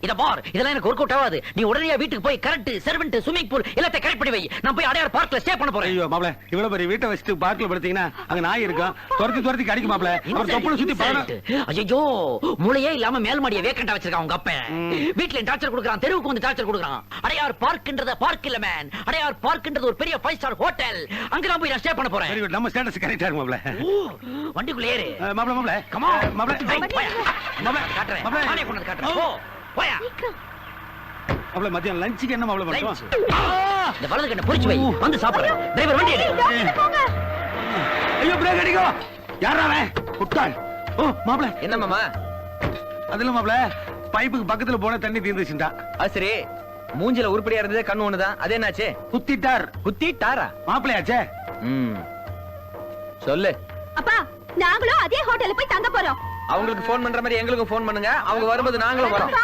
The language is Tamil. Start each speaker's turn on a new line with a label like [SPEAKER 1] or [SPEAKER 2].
[SPEAKER 1] இத பார் இதெல்லாம் எனக்கு ஒர்க் அவுட் ஆகாது. நீ உடனே வீட்டுக்கு போய் கரண்ட் செர்வெண்ட் ஸ்விமிங் பூல் எல்லாத்தையும் கரெக்ட் பண்ணி வை. நான் போய் அடையார் பார்க்ல ஸ்டே பண்ண போறேன்.
[SPEAKER 2] ஐயோ மாப்ள இவ்வளவு பெரிய வீட்டை வச்சுட்டு பார்க்ல படுத்தீங்கன்னா அங்க நாய் இருக்கும் துரத்தி துரத்தி கடிக்கும் மாப்ள அவர் தொப்புல சுத்தி பழம்
[SPEAKER 1] ஐயோ மூளையே இல்லாம மேல் மாடிய வேக்கண்டா வச்சிருக்கான் உங்க அப்பன்
[SPEAKER 2] ம்.
[SPEAKER 1] வீட்ல டார்ச்சர் கொடுக்கறான் தெருவுக்கு வந்து டார்ச்சர் கொடுக்கறான். அடையார் பார்க்ன்றத பார்க் இல்ல மேன் அடையார் பார்க்ன்றது ஒரு பெரிய ஃபைவ் ஸ்டார் ஹோட்டல் அங்க நான் போய் நான் ஸ்டே பண்ண போறேன்.
[SPEAKER 2] வெரி குட் நம்ம ஸ்டேட்டஸ் கரெக்டா இருக்கு மாப்ள
[SPEAKER 1] ஓ, வண்டிக்குள்ள ஏறு.
[SPEAKER 2] மாப்ள மாப்ள
[SPEAKER 1] on.
[SPEAKER 2] மாப்ள. மாப்ள
[SPEAKER 1] காட்டுறேன்.
[SPEAKER 2] மாப்ள
[SPEAKER 1] நானே கொண்டு காட்டுறேன். போ. போயா.
[SPEAKER 2] மாப்ள மத்தியம் லஞ்சுக்கு என்ன. பண்ணுவோம்
[SPEAKER 1] ஆ, இந்த வலது கண்ணை பொறிச்சு வை. வந்து சாப்பிடுறேன் டிரைவர் வண்டி எடு
[SPEAKER 2] ஐயோ பிரேக் அடிக்கும் யாரா அவன்? முட்டாள் ஓ மாப்ள
[SPEAKER 3] என்ன மாமா?
[SPEAKER 2] அதுல மாப்ள பைப்புக்கு பக்கத்துல போன தண்ணி தீர்ந்துச்சுட்டா
[SPEAKER 3] அது சரி. மூஞ்சில உருப்படியா இருந்ததே கண்ணு ஒண்ணுதான் அது என்னாச்சு?
[SPEAKER 2] குத்திட்டார்.
[SPEAKER 3] குத்திட்டாரா?
[SPEAKER 2] மாப்பிளையாச்சே?
[SPEAKER 3] ம். சொல்லு.
[SPEAKER 4] அப்பா நாங்களும் அதே ஹோட்டல்ல போய் தங்க போறோம்.
[SPEAKER 3] அவங்களுக்கு ஃபோன் பண்ற மாதிரி எங்களுக்கும் ஃபோன் பண்ணுங்க. அவங்க வரும்போது நாங்களும் வரோம்.